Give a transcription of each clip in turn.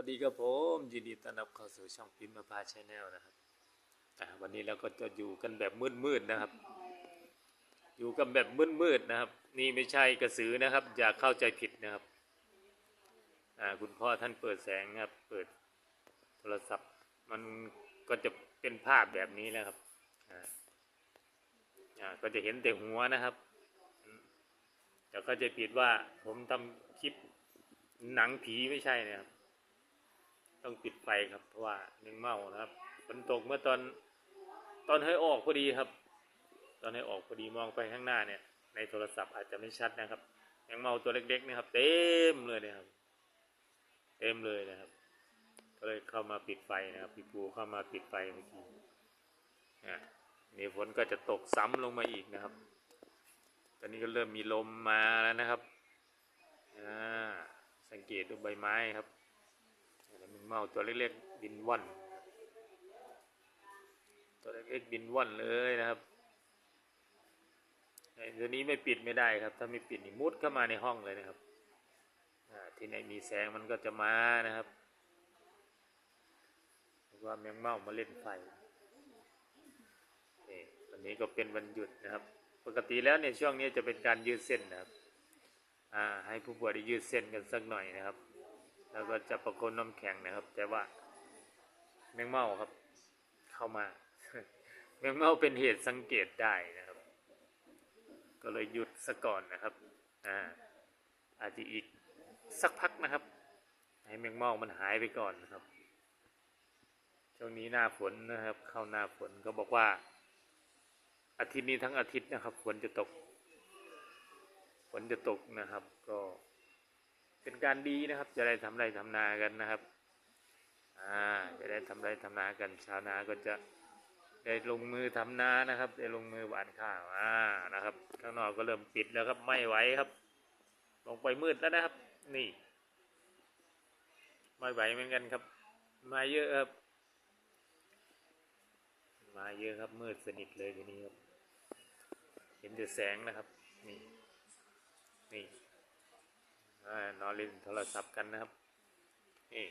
วัสดีครับผมยินดีต้อนรับเข้าสู่ช่องพิมพ์มาพาชแนลนะครับวันนี้เราก็จะอยู่กันแบบมืดๆนะครับ อยู่กันแบบมืดๆนะครับ นี่ไม่ใช่กระสือนะครับ อย่าเข้าใจผิดนะครับคุณพ่อท่านเปิดแสงครับ เปิดโทรศัพท์ มันก็จะเป็นภาพแบบนี้แล้วครับก็จะเห็นแต่หัวนะครับอืมแต่ก็จะผิดว่าผมทำคลิปหนังผีไม่ใช่นะครับ ต้องปิดไฟครับ เพราะว่าหนึ่งเมานะครับฝนตกเมื่อตอนตอนให้ออกพอดีครับ ตอนให้ออกพอดีมองไปข้างหน้าเนี่ย ในโทรศัพท์อาจจะไม่ชัดนะครับยังเมาตัวเล็กๆนะครับ เต็มเลยนะครับ เต็มเลยนะครับ ก็เลยเข้ามาปิดไฟนะครับพี่ปูเข้ามาปิดไฟเมื่อกี้อะนี่ฝนก็จะตกซ้ำลงมาอีกนะครับ ตอนนี้ก็เริ่มมีลมมาแล้วนะครับอ่าสังเกตดูใบไม้ครับ เมาตัวเล็กๆบินว่อนตัวเล็กๆบินว่อนเลยนะครับไอ้ตัวนี้ไม่ปิดไม่ได้ครับ ถ้าไม่ปิดนี่มุดเข้ามาในห้องเลยนะครับที่ไหนมีแสงมันก็จะมานะครับว่าแมงเม่ามาเล่นไฟนี่วันนี้ก็เป็นวันหยุดนะครับ ปกติแล้วเนี่ยช่วงนี้จะเป็นการยืดเส้นนะครับ อ่าให้ผู้ป่วยได้ยืดเส้นกันสักหน่อยนะครับ แล้วก็จะประคนน้ำแข็งนะครับ แต่ว่าแมงเม่าครับ เข้ามา แมงเม่าเป็นเหตุสังเกตได้นะครับ ก็เลยหยุดซะก่อนนะครับ อ่า อาจจะอีกสักพักนะครับ ให้แมงเม่ามันหายไปก่อนนะครับ ช่วงนี้หน้าฝนนะครับ เข้าหน้าฝนก็บอกว่า อาทิตย์นี้ทั้งอาทิตย์นะครับฝนจะตกฝนจะตกนะครับ ก็ เป็นการดีนะครับ จะได้ทำไรทำนากันนะครับอ่าจะได้ทำไรทำนากันชาวนาก็จะได้ลงมือทำนานะครับได้ลงมือหว่านข้าวอ่านะครับ ข้างนอกก็เริ่มปิดแล้วครับไม่ไหวครับ ลงไปมืดแล้วนะครับ นี่ไม่ไหวเหมือนกันครับ มาเยอะครับมาเยอะครับมืดสนิทเลยทีนี้ครับ เห็นแต่แสงนะครับ นี่ นี่ นอนเล่นโทรศัพท์กันนะครับ นี่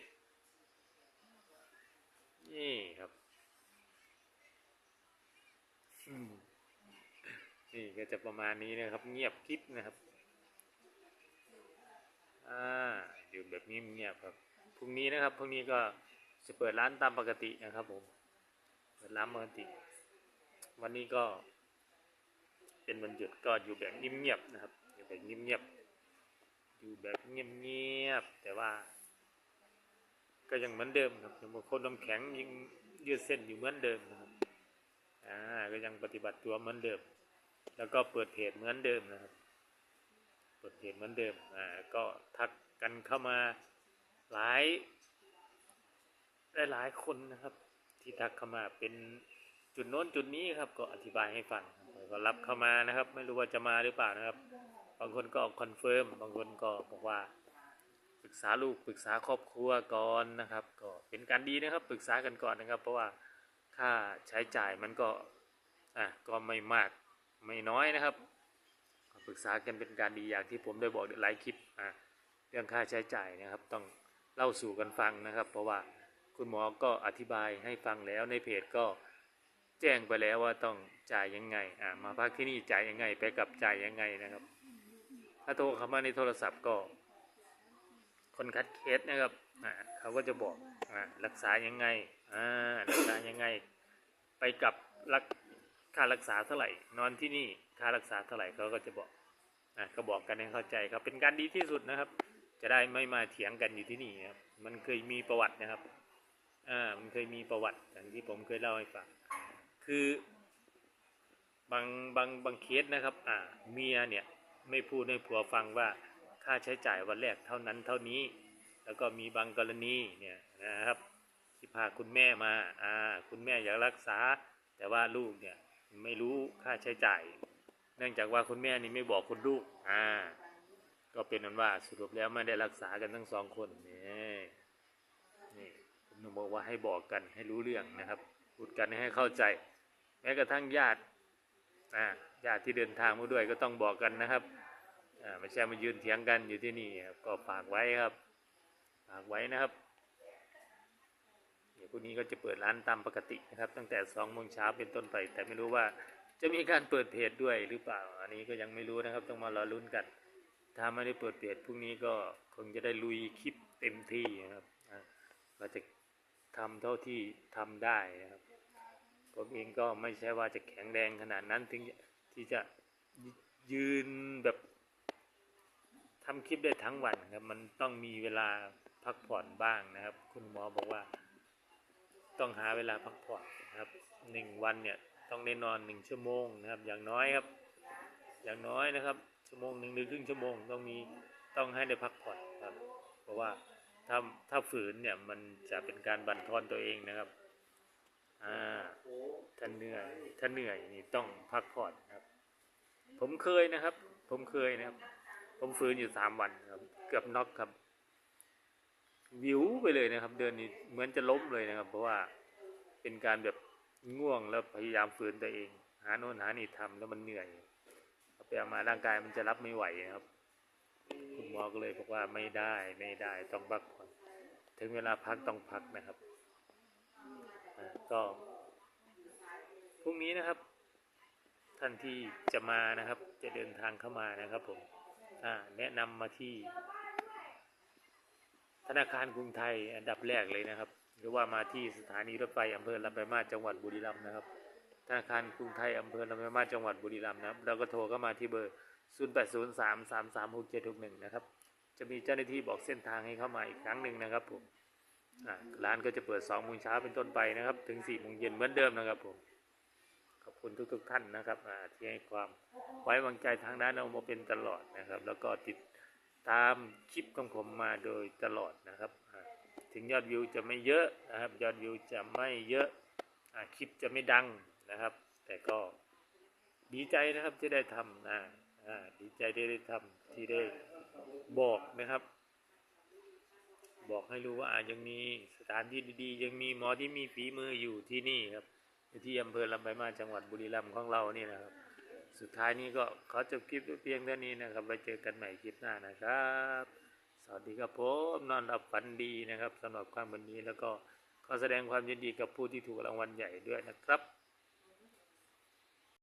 นี่ครับ นี่ก็จะประมาณนี้นะครับ เงียบกริบนะครับ อ่า อยู่แบบนี้เงียบครับ พรุ่งนี้นะครับ พรุ่งนี้ก็จะเปิดร้านตามปกตินะครับผม เปิดร้านปกติ วันนี้ก็ เป็นวันหยุดก็อยู่แบบเงียบๆนะครับ อยู่แบบเงียบๆ อยู่แบบเงียบๆแต่ว่า ก็ยังเหมือนเดิมครับยังบางคนน้ำแข็งยังยืดเส้นอยู่เหมือนเดิมนะครับอ่าก็ยังปฏิบัติตัวเหมือนเดิม แล้วก็เปิดเพจเหมือนเดิมนะครับ เปิดเพจเหมือนเดิมอ่าก็ทักกันเข้ามาหลายหลายคนนะครับ ที่ทักเข้ามาเป็นจุดโน้นจุดนี้ครับก็อธิบายให้ฟังก็รับเข้ามานะครับ ไม่รู้ว่าจะมาหรือเปล่านะครับ บางคนก็คอนเฟิร์ม บางคนก็บอกว่าปรึกษาลูกปรึกษาครอบครัวก่อนนะครับ ก็เป็นการดีนะครับปรึกษากันก่อนนะครับ เพราะว่าค่าใช้จ่ายมันก็อะก็ไม่มากไม่น้อยนะครับปรึกษากันเป็นการดีอย่างที่ผมได้บอกหลายคลิปอะเรื่องค่าใช้จ่ายนะครับ ต้องเล่าสู่กันฟังนะครับ เพราะว่าคุณหมอก็อธิบายให้ฟังแล้วในเพจก็แจ้งไปแล้วว่าต้องจ่ายยังไงอะมาพักที่นี่จ่ายยังไง ไปกลับจ่ายยังไงนะครับ ถ้าโทรเข้ามาในโทรศัพท์ก็ คนคัดเคสนะครับอ่าเขาก็จะบอกอ่ารักษายังไงอ่ารักษายังไง ไปกับรักค่ารักษาเท่าไหร่ นอนที่นี่ค่ารักษาเท่าไหร่เขาก็จะบอกอ่าก็บอกกันให้เข้าใจครับเป็นการดีที่สุดนะครับ จะได้ไม่มาเถียงกันอยู่ที่นี่ครับมันเคยมีประวัตินะครับอ่ามันเคยมีประวัติอย่างที่ผมเคยเล่าให้ฟังคือบางบางบางเคสนะครับอ่าเมียเนี่ย ไม่พูดให้ผัวฟังว่าค่าใช้จ่ายวันแรกเท่านั้นเท่านี้ แล้วก็มีบางกรณีเนี่ยนะครับที่พาคุณแม่มาอ่าคุณแม่อยากรักษา แต่ว่าลูกเนี่ยไม่รู้ค่าใช้จ่าย เนื่องจากว่าคุณแม่นี่ไม่บอกคุณลูกอ่าก็เป็นนั้นว่าสรุปแล้วไม่ได้รักษากันทั้งสองคนนี่นี่ผมบอกว่าให้บอกกันให้รู้เรื่องนะครับพูดกันให้เข้าใจ แม้กระทั่งญาติอ่าญาติที่เดินทางมาด้วยก็ต้องบอกกันนะครับ ไม่ใช่มายืนเถียงกันอยู่ที่นี่ครับก็ฝากไว้ครับ ฝากไว้นะครับ เดี๋ยวพรุ่งนี้ก็จะเปิดร้านตามปกตินะครับ ตั้งแต่สองโมงเช้าเป็นต้นไป แต่ไม่รู้ว่าจะมีการเปิดเพจด้วยหรือเปล่า อันนี้ก็ยังไม่รู้นะครับ ต้องมารอลุ้นกัน ถ้าไม่ได้เปิดเพจพรุ่งนี้ก็คงจะได้ลุยคลิปเต็มที่นะครับเราจะทำเท่าที่ทำได้นะครับผมเองก็ไม่ใช่ว่าจะแข็งแรงขนาดนั้นถึงที่จะยืนแบบ ทำคลิปได้ทั้งวันครับ มันต้องมีเวลาพักผ่อนบ้างนะครับ คุณหมอบอกว่า ต้องหาเวลาพักผ่อนนะครับหนึ่งวันเนี่ยต้องได้นอนหนึ่งชั่วโมงนะครับ อย่างน้อยครับ อย่างน้อยนะครับ ชั่วโมงหนึ่งหรือครึ่งชั่วโมงต้องมีต้องให้ได้พักผ่อนครับ เพราะว่าถ้าถ้าฝืนเนี่ยมันจะเป็นการบั่นทอนตัวเองนะครับอ่าถ้าเหนื่อยถ้าเหนื่อยนี่ต้องพักผ่อนครับ ผมเคยนะครับ ผมเคยนะครับ ผมฝืนอยู่สามวันครับ เกือบน็อกครับ วิวไปเลยนะครับ เดินนี่เหมือนจะล้มเลยนะครับ เพราะว่าเป็นการแบบง่วงแล้วพยายามฝืนตัวเอง หาโน่นหานี่ทำแล้วมันเหนื่อยเอาไปเอามาร่างกายมันจะรับไม่ไหวนะครับ คุณหมอก็เลยบอกว่าไม่ได้ไม่ได้ต้องพักผ่อนถึงเวลาพักต้องพักนะครับก็พรุ่งนี้นะครับท่านที่จะมานะครับ จะเดินทางเข้ามานะครับผม แนะนำมาที่ ธนาคารกรุงไทยอันดับแรกเลยนะครับ หรือว่ามาที่สถานีรถไฟอำเภอลำปางมาจังหวัดบุรีรัมย์นะครับ ธนาคารกรุงไทยอำเภอลำปางมาจังหวัดบุรีรัมย์นะครับแล้วก็โทรเข้ามาที่เบอร์ 0803336761 นะครับ จะมีเจ้าหน้าที่บอกเส้นทางให้เข้ามาอีกครั้งหนึ่งนะครับผมร้านก็จะเปิด2โมงเช้าเป็นต้นไปนะครับ ถึง4โมงเย็นเหมือนเดิมนะครับผม คุณทุกๆท่านนะครับที่ให้ความไว้วางใจทางด้านเรามาเป็นตลอดนะครับ แล้วก็ติดตามคลิปของผมมาโดยตลอดนะครับ ถึงยอดวิวจะไม่เยอะนะครับ ยอดวิวจะไม่เยอะอคลิปจะไม่ดังนะครับ แต่ก็ดีใจนะครับที่ได้ทำนะดีใจที่ได้ทำที่ได้บอกนะครับ บอกให้รู้ว่ายังมีสถานที่ดีๆ ยังมีหมอที่มีฝีมืออยู่ที่นี่ครับ ที่อำเภอลำปางมาจังหวัดบุรีรัมย์ของเรานี่นะครับ สุดท้ายนี้ก็ขอจบคลิปเพียงเท่านี้นะครับไว้เจอกันใหม่คลิปหน้านะครับ สวัสดีครับผมนอนหลับฝันดีนะครับสำหรับความวันนี้แล้วก็ขอแสดงความยินดีกับผู้ที่ถูกรางวัลใหญ่ด้วยนะครับ